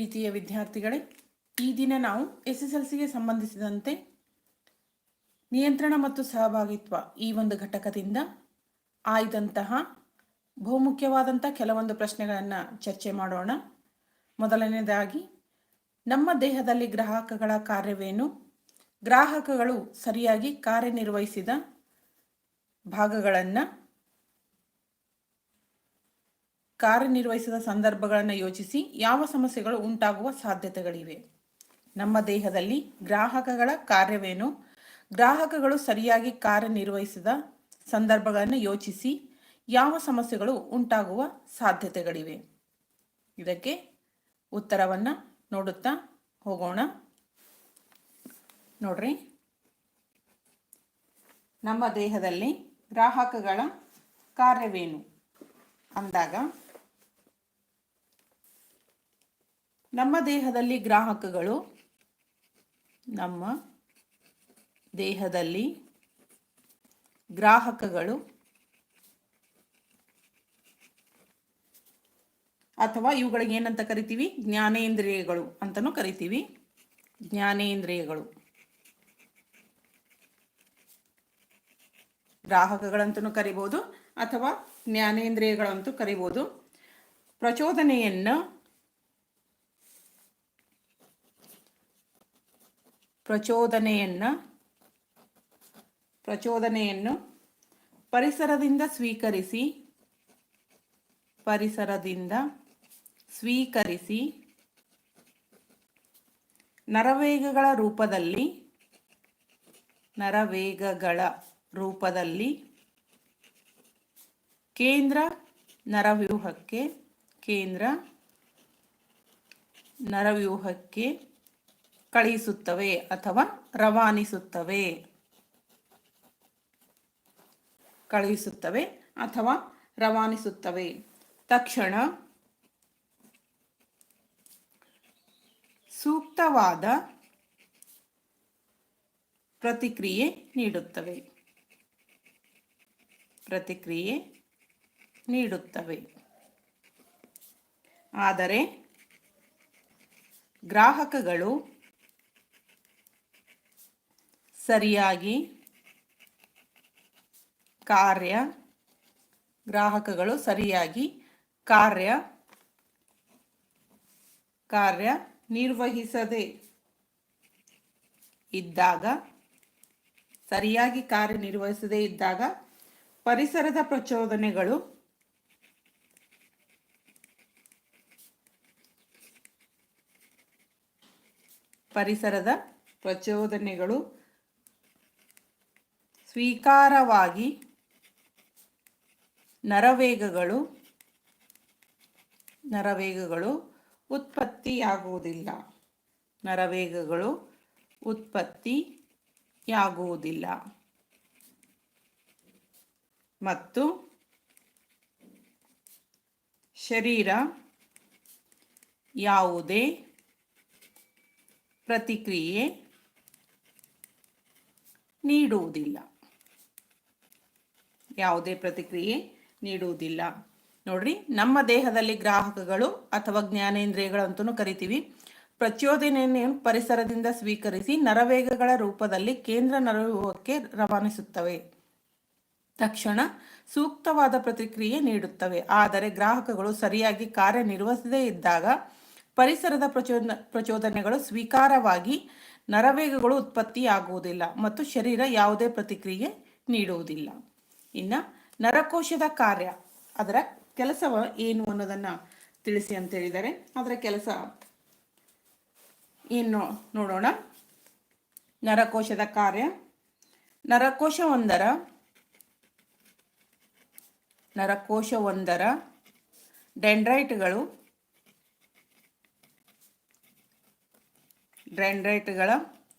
ಪ್ರೀತಿಯ ವಿದ್ಯಾರ್ಥಿಗಳೇ, ಈ ದಿನ ನಾವು ಎಸ್ ಎಸ್ ಎಲ್ ಸಿಗೆ ಸಂಬಂಧಿಸಿದಂತೆ ನಿಯಂತ್ರಣ ಮತ್ತು ಸಹಭಾಗಿತ್ವ ಈ ಒಂದು ಘಟಕದಿಂದ ಆಯ್ದಂತಹ ಬಹುಮುಖ್ಯವಾದಂಥ ಕೆಲವೊಂದು ಪ್ರಶ್ನೆಗಳನ್ನು ಚರ್ಚೆ ಮಾಡೋಣ. ಮೊದಲನೇದಾಗಿ ನಮ್ಮ ದೇಹದಲ್ಲಿ ಗ್ರಾಹಕಗಳ ಕಾರ್ಯವೇನು? ಗ್ರಾಹಕಗಳು ಸರಿಯಾಗಿ ಕಾರ್ಯನಿರ್ವಹಿಸಿದ ಭಾಗಗಳನ್ನು ಕಾರ್ಯನಿರ್ವಹಿಸಿದ ಸಂದರ್ಭಗಳನ್ನು ಯೋಚಿಸಿ ಯಾವ ಸಮಸ್ಯೆಗಳು ಉಂಟಾಗುವ ಸಾಧ್ಯತೆಗಳಿವೆ. ನಮ್ಮ ದೇಹದಲ್ಲಿ ಗ್ರಾಹಕಗಳ ಕಾರ್ಯವೇನು? ಗ್ರಾಹಕಗಳು ಸರಿಯಾಗಿ ಕಾರ್ಯನಿರ್ವಹಿಸಿದ ಸಂದರ್ಭಗಳನ್ನು ಯೋಚಿಸಿ ಯಾವ ಸಮಸ್ಯೆಗಳು ಉಂಟಾಗುವ ಸಾಧ್ಯತೆಗಳಿವೆ. ಇದಕ್ಕೆ ಉತ್ತರವನ್ನು ನೋಡುತ್ತಾ ಹೋಗೋಣ. ನೋಡ್ರಿ. ನಮ್ಮ ದೇಹದಲ್ಲಿ ಗ್ರಾಹಕಗಳ ಕಾರ್ಯವೇನು? ಅಂದಾಗ ನಮ್ಮ ದೇಹದಲ್ಲಿ ಗ್ರಾಹಕಗಳು, ನಮ್ಮ ದೇಹದಲ್ಲಿ ಗ್ರಾಹಕಗಳು ಅಥವಾ ಇವುಗಳಿಗೆ ಏನಂತ ಕರಿತೀವಿ? ಜ್ಞಾನೇಂದ್ರಿಯಗಳು ಅಂತಲೂ ಕರಿತೀವಿ. ಜ್ಞಾನೇಂದ್ರಿಯಗಳು. ಗ್ರಾಹಕಗಳಂತೂ ಕರಿಬೋದು ಅಥವಾ ಜ್ಞಾನೇಂದ್ರಿಯಗಳಂತೂ ಕರಿಬೋದು. ಪ್ರಚೋದನೆಯನ್ನು ಪ್ರಚೋದನೆಯನ್ನು ಪ್ರಚೋದನೆಯನ್ನು ಪರಿಸರದಿಂದ ಸ್ವೀಕರಿಸಿ ಪರಿಸರದಿಂದ ಸ್ವೀಕರಿಸಿ ನರವೇಗಗಳ ರೂಪದಲ್ಲಿ ನರವೇಗಗಳ ರೂಪದಲ್ಲಿ ಕೇಂದ್ರ ನರವ್ಯೂಹಕ್ಕೆ ಕೇಂದ್ರ ನರವ್ಯೂಹಕ್ಕೆ ಕಳುಹಿಸುತ್ತವೆ ಅಥವಾ ರವಾನಿಸುತ್ತವೆ. ಕಳುಹಿಸುತ್ತವೆ ಅಥವಾ ರವಾನಿಸುತ್ತವೆ. ತಕ್ಷಣ ಸೂಕ್ತವಾದ ಪ್ರತಿಕ್ರಿಯೆ ನೀಡುತ್ತವೆ. ಪ್ರತಿಕ್ರಿಯೆ ನೀಡುತ್ತವೆ. ಆದರೆ ಗ್ರಾಹಕಗಳು ಸರಿಯಾಗಿ ಕಾರ್ಯ, ಗ್ರಾಹಕಗಳು ಸರಿಯಾಗಿ ಕಾರ್ಯ ಕಾರ್ಯ ನಿರ್ವಹಿಸದೆ ಇದ್ದಾಗ, ಸರಿಯಾಗಿ ಕಾರ್ಯನಿರ್ವಹಿಸದೇ ಇದ್ದಾಗ ಪರಿಸರದ ಪ್ರಚೋದನೆಗಳು ಪರಿಸರದ ಪ್ರಚೋದನೆಗಳು ಸ್ವೀಕಾರವಾಗಿ ನರವೇಗಗಳು ನರವೇಗಗಳು ಉತ್ಪತ್ತಿಯಾಗುವುದಿಲ್ಲ. ನರವೇಗಗಳು ಉತ್ಪತ್ತಿಯಾಗುವುದಿಲ್ಲ. ಮತ್ತು ಶರೀರ ಯಾವುದೇ ಪ್ರತಿಕ್ರಿಯೆ ನೀಡುವುದಿಲ್ಲ. ಯಾವುದೇ ಪ್ರತಿಕ್ರಿಯೆ ನೀಡುವುದಿಲ್ಲ. ನೋಡ್ರಿ, ನಮ್ಮ ದೇಹದಲ್ಲಿ ಗ್ರಾಹಕಗಳು ಅಥವಾ ಜ್ಞಾನೇಂದ್ರಿಯಗಳು ಅಂತಲೂ ಕರಿತೀವಿ. ಪ್ರಚೋದನೆಯನ್ನು ಪರಿಸರದಿಂದ ಸ್ವೀಕರಿಸಿ ನರವೇಗಗಳ ರೂಪದಲ್ಲಿ ಕೇಂದ್ರ ನರವ್ಯೂಹಕ್ಕೆ ರವಾನಿಸುತ್ತವೆ. ತಕ್ಷಣ ಸೂಕ್ತವಾದ ಪ್ರತಿಕ್ರಿಯೆ ನೀಡುತ್ತವೆ. ಆದರೆ ಗ್ರಾಹಕಗಳು ಸರಿಯಾಗಿ ಕಾರ್ಯನಿರ್ವಹಿಸದೇ ಇದ್ದಾಗ ಪರಿಸರದ ಪ್ರಚೋದ ಪ್ರಚೋದನೆಗಳು ಸ್ವೀಕಾರವಾಗಿ ನರವೇಗಗಳು ಉತ್ಪತ್ತಿಯಾಗುವುದಿಲ್ಲ ಮತ್ತು ಶರೀರ ಯಾವುದೇ ಪ್ರತಿಕ್ರಿಯೆ ನೀಡುವುದಿಲ್ಲ. ಇನ್ನು ನರಕೋಶದ ಕಾರ್ಯ, ಅದರ ಕೆಲಸ ಏನು ಅನ್ನೋದನ್ನು ತಿಳಿಸಿ ಅಂತ ಹೇಳಿದ್ದಾರೆ. ಅದರ ಕೆಲಸ ಏನು ನೋಡೋಣ. ನರಕೋಶದ ಕಾರ್ಯ. ನರಕೋಶವೊಂದರ ನರಕೋಶವೊಂದರ ಡೆಂಡ್ರೈಟ್ಗಳು, ಡೆಂಡ್ರೈಟ್ಗಳ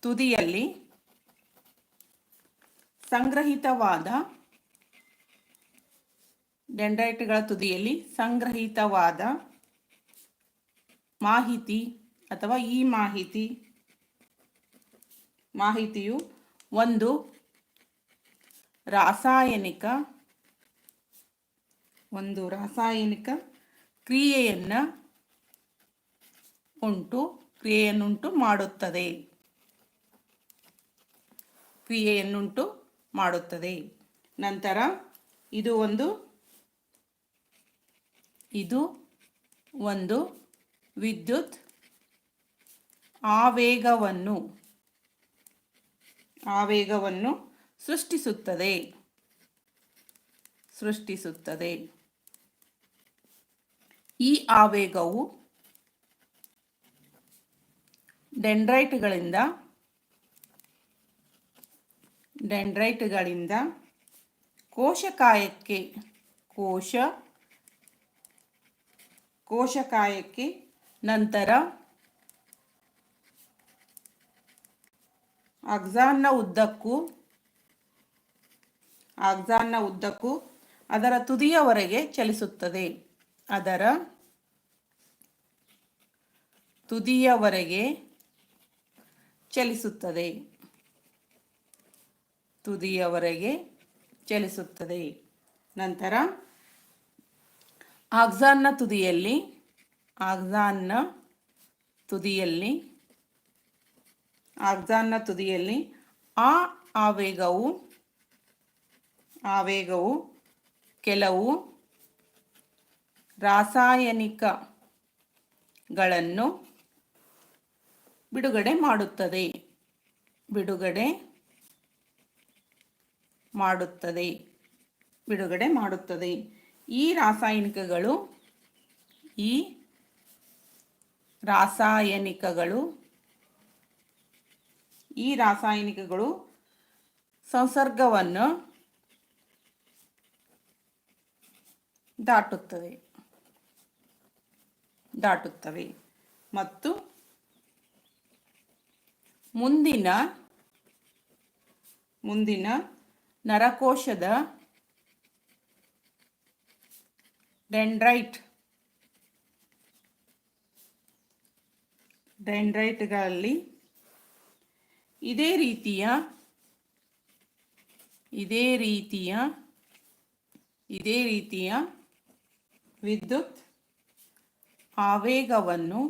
ತುದಿಯಲ್ಲಿ ಸಂಗ್ರಹಿತವಾದ ಡೆಂಡ್ರೈಟ್ಗಳ ತುದಿಯಲ್ಲಿ ಸಂಗ್ರಹಿತವಾದ ಮಾಹಿತಿ ಅಥವಾ ಈ ಮಾಹಿತಿ, ಮಾಹಿತಿಯು ಒಂದು ರಾಸಾಯನಿಕ ಒಂದು ರಾಸಾಯನಿಕ ಕ್ರಿಯೆಯನ್ನು ಉಂಟು, ಕ್ರಿಯೆಯನ್ನುಂಟು ಮಾಡುತ್ತದೆ. ಕ್ರಿಯೆಯನ್ನುಂಟು ಮಾಡುತ್ತದೆ. ನಂತರ ಇದು ಒಂದು ಇದು ಒಂದು ವಿದ್ಯುತ್ ಆವೇಗವನ್ನು ಆವೇಗವನ್ನು ಸೃಷ್ಟಿಸುತ್ತದೆ. ಸೃಷ್ಟಿಸುತ್ತದೆ. ಈ ಆವೇಗವು ಡೆಂಡ್ರೈಟ್ಗಳಿಂದ ಡೆಂಡ್ರೈಟ್ಗಳಿಂದ ಕೋಶಕಾಯಕ್ಕೆ ಕೋಶ ಕೋಶಕಾಯಕ್ಕೆ ನಂತರ ಅಗ್ಜಾನ್ನ ಉದ್ದಕ್ಕೂ ಅಗ್ಜಾನ್ನ ಉದ್ದಕ್ಕೂ ಅದರ ತುದಿಯವರೆಗೆ ಚಲಿಸುತ್ತದೆ. ಅದರ ತುದಿಯವರೆಗೆ ಚಲಿಸುತ್ತದೆ. ತುದಿಯವರೆಗೆ ಚಲಿಸುತ್ತದೆ. ನಂತರ ಆಕ್ಸಾನ್ನ ತುದಿಯಲ್ಲಿ ಆಕ್ಸಾನ್ನ ತುದಿಯಲ್ಲಿ ಆಕ್ಸಾನ್ನ ತುದಿಯಲ್ಲಿ ಆ ಆವೇಗವು ಆವೇಗವು ಕೆಲವು ರಾಸಾಯನಿಕಗಳನ್ನು ಬಿಡುಗಡೆ ಮಾಡುತ್ತದೆ. ಬಿಡುಗಡೆ ಮಾಡುತ್ತದೆ. ಬಿಡುಗಡೆ ಮಾಡುತ್ತದೆ. ಈ ರಾಸಾಯನಿಕಗಳು ಈ ರಾಸಾಯನಿಕಗಳು ಈ ರಾಸಾಯನಿಕಗಳು ಸಂಸರ್ಗವನ್ನು ದಾಟುತ್ತವೆ. ದಾಟುತ್ತವೆ. ಮತ್ತು ಮುಂದಿನ ಮುಂದಿನ ನರಕೋಶದ ಡೆಂಡ್ರೈಟ್ ಡೆಂಡ್ರೈಟ್ಗಳಲ್ಲಿ ಇದೇ ರೀತಿಯ ಇದೇ ರೀತಿಯ ಇದೇ ರೀತಿಯ ವಿದ್ಯುತ್ ಆವೇಗವನ್ನು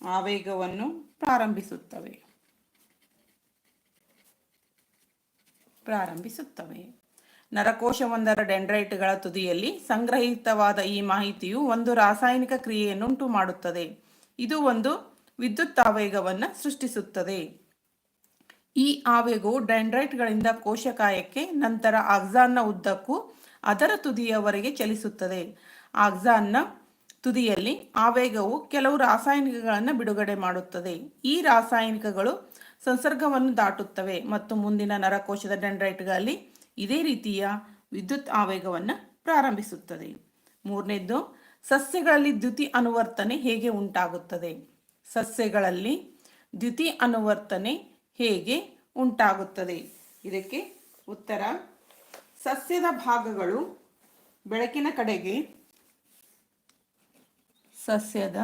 ಆವೇಗವನ್ನು ಪ್ರಾರಂಭಿಸುತ್ತವೆ ಪ್ರಾರಂಭಿಸುತ್ತವೆ ನರಕೋಶವೊಂದರ ಡೆಂಡ್ರೈಟ್ಗಳ ತುದಿಯಲ್ಲಿ ಸಂಗ್ರಹಿತವಾದ ಈ ಮಾಹಿತಿಯು ಒಂದು ರಾಸಾಯನಿಕ ಕ್ರಿಯೆಯನ್ನುಂಟು ಮಾಡುತ್ತದೆ. ಇದು ಒಂದು ವಿದ್ಯುತ್ ಆವೇಗವನ್ನು ಸೃಷ್ಟಿಸುತ್ತದೆ. ಈ ಆವೇಗವು ಡೆಂಡ್ರೈಟ್ಗಳಿಂದ ಕೋಶಕಾಯಕ್ಕೆ ನಂತರ ಆಕ್ಸಾನ್ನ ಉದ್ದಕ್ಕೂ ಅದರ ತುದಿಯವರೆಗೆ ಚಲಿಸುತ್ತದೆ. ಆಕ್ಸಾನ್ನ ತುದಿಯಲ್ಲಿ ಆವೇಗವು ಕೆಲವು ರಾಸಾಯನಿಕಗಳನ್ನು ಬಿಡುಗಡೆ ಮಾಡುತ್ತದೆ. ಈ ರಾಸಾಯನಿಕಗಳು ಸಂಸರ್ಗವನ್ನು ದಾಟುತ್ತವೆ ಮತ್ತು ಮುಂದಿನ ನರಕೋಶದ ಡೆಂಡ್ರೈಟ್ಗಳಲ್ಲಿ ಇದೇ ರೀತಿಯ ವಿದ್ಯುತ್ ಆವೇಗವನ್ನು ಪ್ರಾರಂಭಿಸುತ್ತದೆ. ಮೂರನೇದ್ದು, ಸಸ್ಯಗಳಲ್ಲಿ ದ್ಯುತಿ ಅನುವರ್ತನೆ ಹೇಗೆ ಉಂಟಾಗುತ್ತದೆ? ಸಸ್ಯಗಳಲ್ಲಿ ದ್ಯುತಿ ಅನುವರ್ತನೆ ಹೇಗೆ ಉಂಟಾಗುತ್ತದೆ? ಇದಕ್ಕೆ ಉತ್ತರ, ಸಸ್ಯದ ಭಾಗಗಳು ಬೆಳಕಿನ ಕಡೆಗೆ, ಸಸ್ಯದ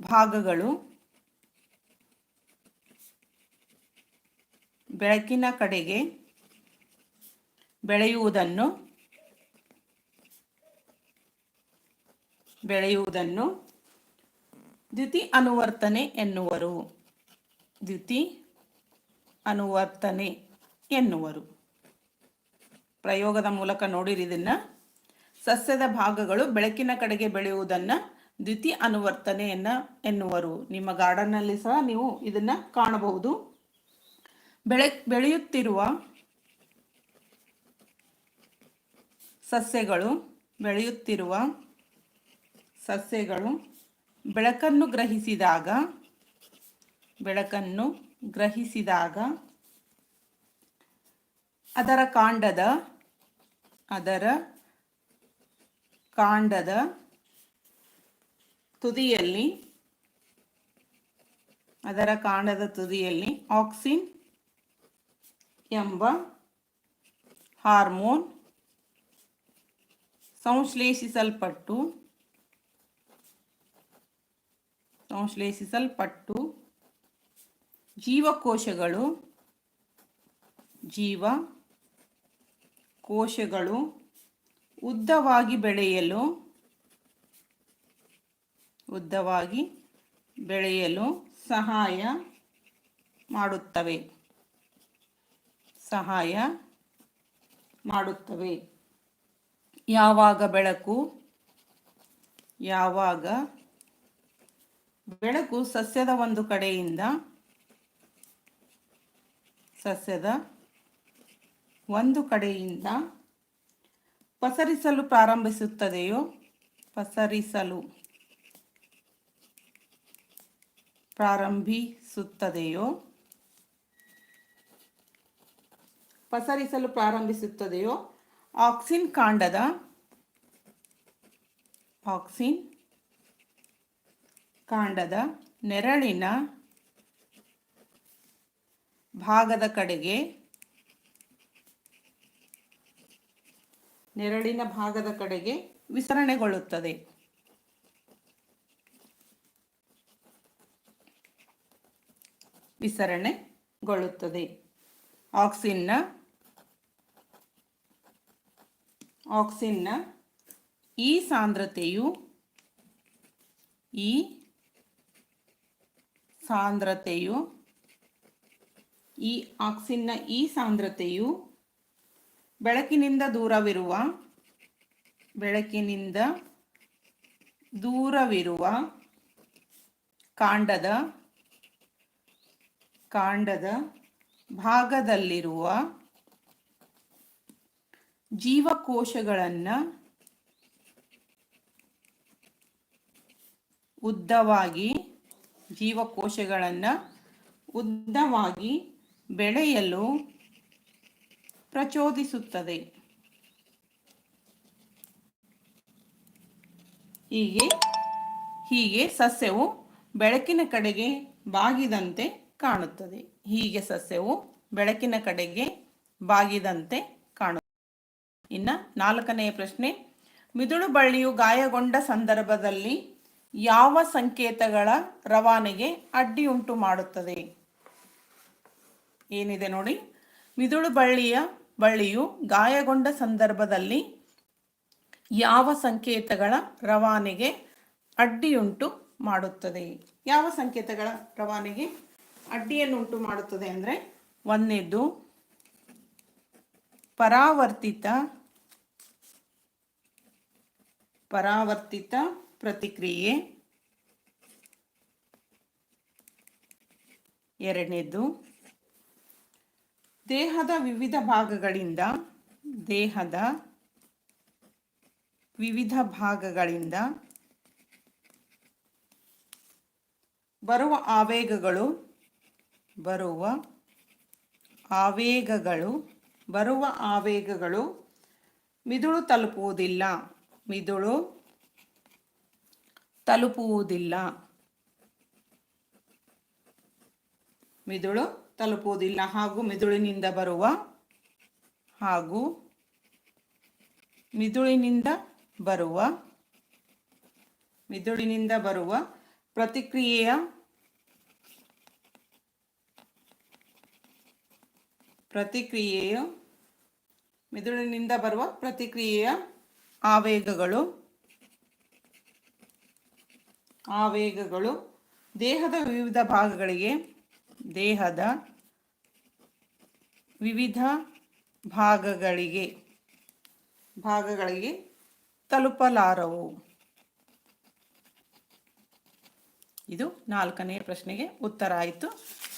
ಭಾಗಗಳು ಬೆಳಕಿನ ಕಡೆಗೆ ಬೆಳೆಯುವುದನ್ನು ಬೆಳೆಯುವುದನ್ನು ದ್ಯುತಿ ಅನುವರ್ತನೆ ಎನ್ನುವರು. ದ್ಯುತಿ ಅನುವರ್ತನೆ ಎನ್ನುವರು. ಪ್ರಯೋಗದ ಮೂಲಕ ನೋಡಿರಿ ಇದನ್ನ. ಸಸ್ಯದ ಭಾಗಗಳು ಬೆಳಕಿನ ಕಡೆಗೆ ಬೆಳೆಯುವುದನ್ನು ದ್ಯುತಿ ಅನುವರ್ತನೆಯನ್ನ ಎನ್ನುವರು. ನಿಮ್ಮ ಗಾರ್ಡನ್ನಲ್ಲಿ ಸಹ ನೀವು ಇದನ್ನ ಕಾಣಬಹುದು. ಬೆಳೆ, ಬೆಳೆಯುತ್ತಿರುವ ಸಸ್ಯಗಳು ಬೆಳೆಯುತ್ತಿರುವ ಸಸ್ಯಗಳು ಬೆಳಕನ್ನು ಗ್ರಹಿಸಿದಾಗ ಬೆಳಕನ್ನು ಗ್ರಹಿಸಿದಾಗ ಅದರ ಕಾಂಡದ ಅದರ ಕಾಂಡದ ತುದಿಯಲ್ಲಿ, ಅದರ ಕಾಂಡದ ತುದಿಯಲ್ಲಿ ಆಕ್ಸಿನ್ ಎಂಬ ಹಾರ್ಮೋನ್ ಸಂಶ್ಲೇಷಿಸಲ್ಪಟ್ಟು ಸಂಶ್ಲೇಷಿಸಲ್ಪಟ್ಟು ಜೀವಕೋಶಗಳು ಜೀವ ಕೋಶಗಳು ಉದ್ದವಾಗಿ ಬೆಳೆಯಲು ಉದ್ದವಾಗಿ ಬೆಳೆಯಲು ಸಹಾಯ ಮಾಡುತ್ತವೆ. ಸಹಾಯ ಮಾಡುತ್ತವೆ. ಯಾವಾಗ ಬೆಳಕು? ಯಾವಾಗ? ಬೆಳಕು ಸಸ್ಯದ ಒಂದು ಕಡೆಯಿಂದ ಸಸ್ಯದ ಒಂದು ಕಡೆಯಿಂದ ಪಸರಿಸಲು ಪ್ರಾರಂಭಿಸುತ್ತದೆಯೋ? ಪಸರಿಸಲು ಪ್ರಾರಂಭಿಸುತ್ತದೆಯೋ? ಪಸರಿಸಲು ಪ್ರಾರಂಭಿಸುತ್ತದೆಯೋ? ಆಕ್ಸಿನ್ ಕಾಂಡದ ಆಕ್ಸಿನ್ ಕಾಂಡದ ನೆರಳಿನ ಭಾಗದ ಕಡೆಗೆ ನೆರಳಿನ ಭಾಗದ ಕಡೆಗೆ ವಿಸ್ತರಣೆಗೊಳ್ಳುತ್ತದೆ. ವಿಸ್ತರಣೆಗೊಳ್ಳುತ್ತದೆ. ಆಕ್ಸಿನ್ನ ಆಕ್ಸಿನ್ನ, ಈ ಸಾಂದ್ರತೆಯು ಈ ಸಾಂದ್ರತೆಯು ಈ ಆಕ್ಸಿನ್ನ, ಈ ಸಾಂದ್ರತೆಯು ಬೆಳಕಿನಿಂದ ದೂರವಿರುವ ಬೆಳಕಿನಿಂದ ದೂರವಿರುವ ಕಾಂಡದ ಕಾಂಡದ ಭಾಗದಲ್ಲಿರುವ ಜೀವಕೋಶಗಳನ್ನು ಉದ್ದವಾಗಿ ಜೀವಕೋಶಗಳನ್ನು ಉದ್ದವಾಗಿ ಬೆಳೆಯಲು ಪ್ರಚೋದಿಸುತ್ತದೆ. ಹೀಗೆ ಹೀಗೆ ಸಸ್ಯವು ಬೆಳಕಿನ ಕಡೆಗೆ ಬಾಗಿದಂತೆ ಕಾಣುತ್ತದೆ. ಹೀಗೆ ಸಸ್ಯವು ಬೆಳಕಿನ ಕಡೆಗೆ ಬಾಗಿದಂತೆ ಇನ್ನ ನಾಲ್ಕನೆಯ ಪ್ರಶ್ನೆ, ಮಿದುಳು ಬಳ್ಳಿಯು ಗಾಯಗೊಂಡ ಸಂದರ್ಭದಲ್ಲಿ ಯಾವ ಸಂಕೇತಗಳ ರವಾನೆಗೆ ಅಡ್ಡಿಯುಂಟು ಮಾಡುತ್ತದೆ? ಏನಿದೆ ನೋಡಿ, ಮಿದುಳು ಬಳ್ಳಿಯ, ಬಳ್ಳಿಯು ಗಾಯಗೊಂಡ ಸಂದರ್ಭದಲ್ಲಿ ಯಾವ ಸಂಕೇತಗಳ ರವಾನೆಗೆ ಅಡ್ಡಿಯುಂಟು ಮಾಡುತ್ತದೆ? ಯಾವ ಸಂಕೇತಗಳ ರವಾನೆಗೆ ಅಡ್ಡಿಯನ್ನು ಉಂಟು ಮಾಡುತ್ತದೆ ಅಂದರೆ ಒಂದನೇದು ಪರಾವರ್ತಿತ ಪರಾವರ್ತಿತ ಪ್ರತಿಕ್ರಿಯೆ. ಎರಡನೇದು, ದೇಹದ ವಿವಿಧ ಭಾಗಗಳಿಂದ, ದೇಹದ ವಿವಿಧ ಭಾಗಗಳಿಂದ ಬರುವ ಆವೇಗಗಳು ಬರುವ ಆವೇಗಗಳು ಬರುವ ಆವೇಗಗಳು ಮಿದುಳು ತಲುಪುವುದಿಲ್ಲ. ಮಿದುಳು ತಲುಪುವುದಿಲ್ಲ. ಮಿದುಳು ತಲುಪುವುದಿಲ್ಲ. ಹಾಗೂ ಮಿದುಳಿನಿಂದ ಬರುವ ಹಾಗೂ ಮಿದುಳಿನಿಂದ ಬರುವ ಮಿದುಳಿನಿಂದ ಬರುವ ಪ್ರತಿಕ್ರಿಯೆಯ ಪ್ರತಿಕ್ರಿಯೆಯು ಮಿದುಳಿನಿಂದ ಬರುವ ಪ್ರತಿಕ್ರಿಯೆಯ ಆವೇಗಗಳು. ಆವೇಗಗಳು ದೇಹದ ವಿವಿಧ ಭಾಗಗಳಿಗೆ, ದೇಹದ ವಿವಿಧ ಭಾಗಗಳಿಗೆ ಭಾಗಗಳಿಗೆ ತಲುಪಲಾರವು. ಇದು ನಾಲ್ಕನೇ ಪ್ರಶ್ನೆಗೆ ಉತ್ತರ ಆಯಿತು.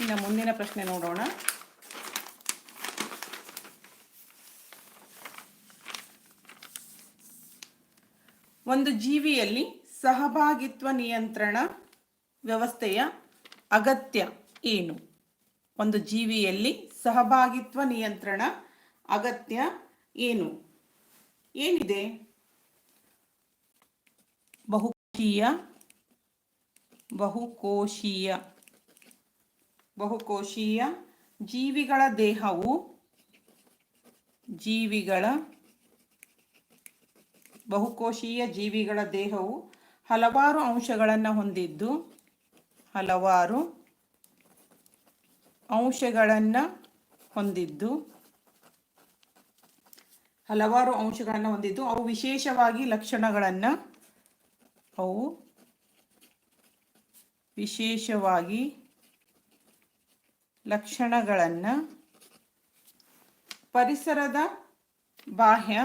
ಇನ್ನು ಮುಂದಿನ ಪ್ರಶ್ನೆ ನೋಡೋಣ. ಒಂದು ಜೀವಿಯಲ್ಲಿ ಸಹಭಾಗಿತ್ವ ನಿಯಂತ್ರಣ ವ್ಯವಸ್ಥೆಯ ಅಗತ್ಯ ಏನು? ಒಂದು ಜೀವಿಯಲ್ಲಿ ಸಹಭಾಗಿತ್ವ ನಿಯಂತ್ರಣ ಅಗತ್ಯ ಏನು? ಏನಿದೆ? ಬಹುಕೋಶೀಯ ಬಹುಕೋಶೀಯ. ಬಹುಕೋಶೀಯ ಜೀವಿಗಳ ದೇಹವು ಜೀವಿಗಳ ಬಹುಕೋಶೀಯ ಜೀವಿಗಳ ದೇಹವು ಹಲವಾರು ಅಂಶಗಳನ್ನು ಹೊಂದಿದ್ದು, ಹಲವಾರು ಅಂಶಗಳನ್ನು ಹೊಂದಿದ್ದು, ಹಲವಾರು ಅಂಶಗಳನ್ನು ಹೊಂದಿದ್ದು, ಅವು ವಿಶೇಷವಾಗಿ ಲಕ್ಷಣಗಳನ್ನು ಅವು ವಿಶೇಷವಾಗಿ ಲಕ್ಷಣಗಳನ್ನು ಪರಿಸರದ ಬಾಹ್ಯ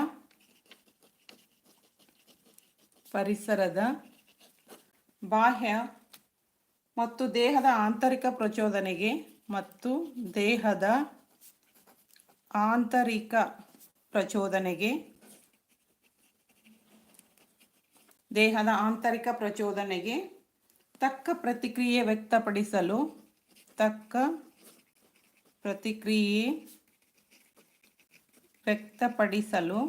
ಪರಿಸರದ ಬಾಹ್ಯ ಮತ್ತು ದೇಹದ ಆಂತರಿಕ ಪ್ರಚೋದನೆಗೆ ಮತ್ತು ದೇಹದ ಆಂತರಿಕ ಪ್ರಚೋದನೆಗೆ ದೇಹದ ಆಂತರಿಕ ಪ್ರಚೋದನೆಗೆ ತಕ್ಕ ಪ್ರತಿಕ್ರಿಯೆ ವ್ಯಕ್ತಪಡಿಸಲು ತಕ್ಕ ಪ್ರತಿಕ್ರಿಯೆ ವ್ಯಕ್ತಪಡಿಸಲು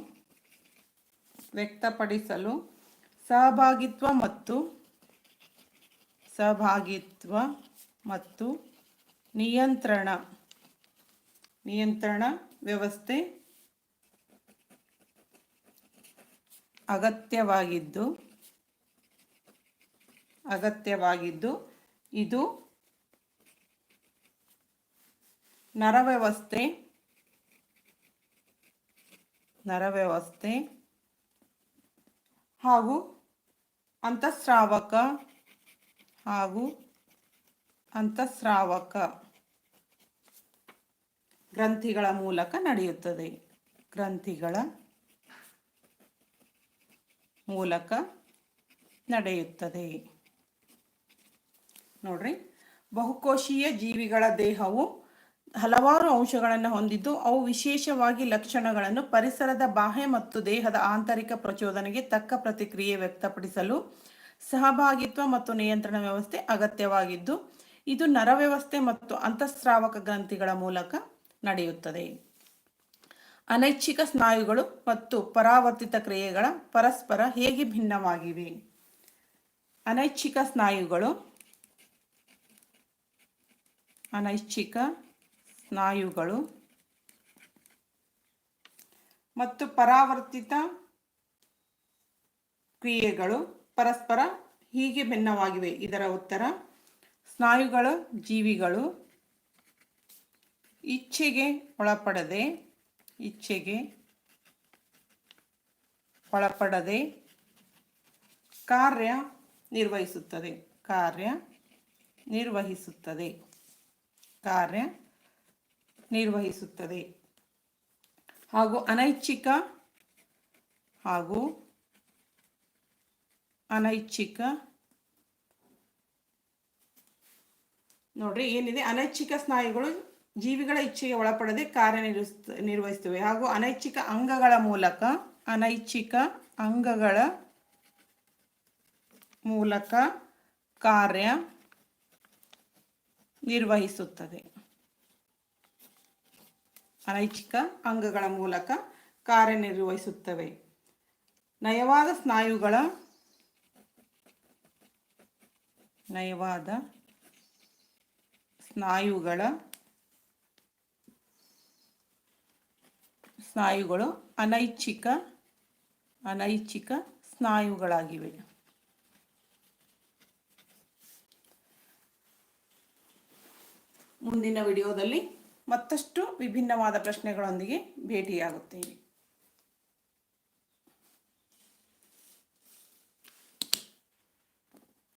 ವ್ಯಕ್ತಪಡಿಸಲು ಸಹಭಾಗಿತ್ವ ಮತ್ತು ಸಹಭಾಗಿತ್ವ ಮತ್ತು ನಿಯಂತ್ರಣ. ನಿಯಂತ್ರಣ ವ್ಯವಸ್ಥೆ ಅಗತ್ಯವಾಗಿದ್ದು ಅಗತ್ಯವಾಗಿದ್ದು ಇದು ನರವ್ಯವಸ್ಥೆ ನರವ್ಯವಸ್ಥೆ ಹಾಗೂ ಅಂತಃಸ್ರಾವಕ ಹಾಗೂ ಅಂತಃಸ್ರಾವಕ ಗ್ರಂಥಿಗಳ ಮೂಲಕ ನಡೆಯುತ್ತದೆ. ಗ್ರಂಥಿಗಳ ಮೂಲಕ ನಡೆಯುತ್ತದೆ. ನೋಡ್ರಿ ಬಹುಕೋಶೀಯ ಜೀವಿಗಳ ದೇಹವು ಹಲವಾರು ಅಂಶಗಳನ್ನು ಹೊಂದಿದ್ದು, ಅವು ವಿಶೇಷವಾಗಿ ಲಕ್ಷಣಗಳನ್ನು ಪರಿಸರದ ಬಾಹ್ಯ ಮತ್ತು ದೇಹದ ಆಂತರಿಕ ಪ್ರಚೋದನೆಗೆ ತಕ್ಕ ಪ್ರತಿಕ್ರಿಯೆ ವ್ಯಕ್ತಪಡಿಸಲು ಸಹಭಾಗಿತ್ವ ಮತ್ತು ನಿಯಂತ್ರಣ ವ್ಯವಸ್ಥೆ ಅಗತ್ಯವಾಗಿದ್ದು, ಇದು ನರವ್ಯವಸ್ಥೆ ಮತ್ತು ಅಂತಃಸ್ರಾವಕ ಗ್ರಂಥಿಗಳ ಮೂಲಕ ನಡೆಯುತ್ತದೆ. ಅನೈಚ್ಛಿಕ ಸ್ನಾಯುಗಳು ಮತ್ತು ಪರಾವರ್ತಿತ ಕ್ರಿಯೆಗಳ ಪರಸ್ಪರ ಹೇಗೆ ಭಿನ್ನವಾಗಿವೆ? ಅನೈಚ್ಛಿಕ ಸ್ನಾಯುಗಳು, ಅನೈಚ್ಛಿಕ ಸ್ನಾಯುಗಳು ಮತ್ತು ಪರಾವರ್ತಿತ ಕ್ರಿಯೆಗಳು ಪರಸ್ಪರ ಹೀಗೆ ಭಿನ್ನವಾಗಿವೆ. ಇದರ ಉತ್ತರ, ಸ್ನಾಯುಗಳ ಜೀವಿಗಳು. ಇಚ್ಛೆಗೆ ಒಳಪಡದೆ ಇಚ್ಛೆಗೆ ಒಳಪಡದೆ ಕಾರ್ಯ ನಿರ್ವಹಿಸುತ್ತದೆ. ಕಾರ್ಯ ನಿರ್ವಹಿಸುತ್ತದೆ. ಕಾರ್ಯ ನಿರ್ವಹಿಸುತ್ತದೆ. ಹಾಗೂ ಅನೈಚ್ಛಿಕ ಹಾಗೂ ಅನೈಚ್ಛಿಕ ನೋಡ್ರಿ ಏನಿದೆ? ಅನೈಚ್ಛಿಕ ಸ್ನಾಯುಗಳು ಜೀವಿಗಳ ಇಚ್ಛೆಗೆ ಒಳಪಡದೆ ಕಾರ್ಯನಿರ್ವಹಿಸ್ ನಿರ್ವಹಿಸುತ್ತವೆ ಹಾಗೂ ಅನೈಚ್ಛಿಕ ಅಂಗಗಳ ಮೂಲಕ, ಅನೈಚ್ಛಿಕ ಅಂಗಗಳ ಮೂಲಕ ಕಾರ್ಯ ನಿರ್ವಹಿಸುತ್ತದೆ. ಅನೈಚ್ಛಿಕ ಅಂಗಗಳ ಮೂಲಕ ಕಾರ್ಯನಿರ್ವಹಿಸುತ್ತವೆ. ನಯವಾದ ಸ್ನಾಯುಗಳ ನಯವಾದ ಸ್ನಾಯುಗಳ ಸ್ನಾಯುಗಳು ಅನೈಚ್ಛಿಕ ಅನೈಚ್ಛಿಕ ಸ್ನಾಯುಗಳಾಗಿವೆ. ಮುಂದಿನ ವಿಡಿಯೋದಲ್ಲಿ ಮತ್ತಷ್ಟು ವಿಭಿನ್ನವಾದ ಪ್ರಶ್ನೆಗಳೊಂದಿಗೆ ಭೇಟಿಯಾಗುತ್ತೇವೆ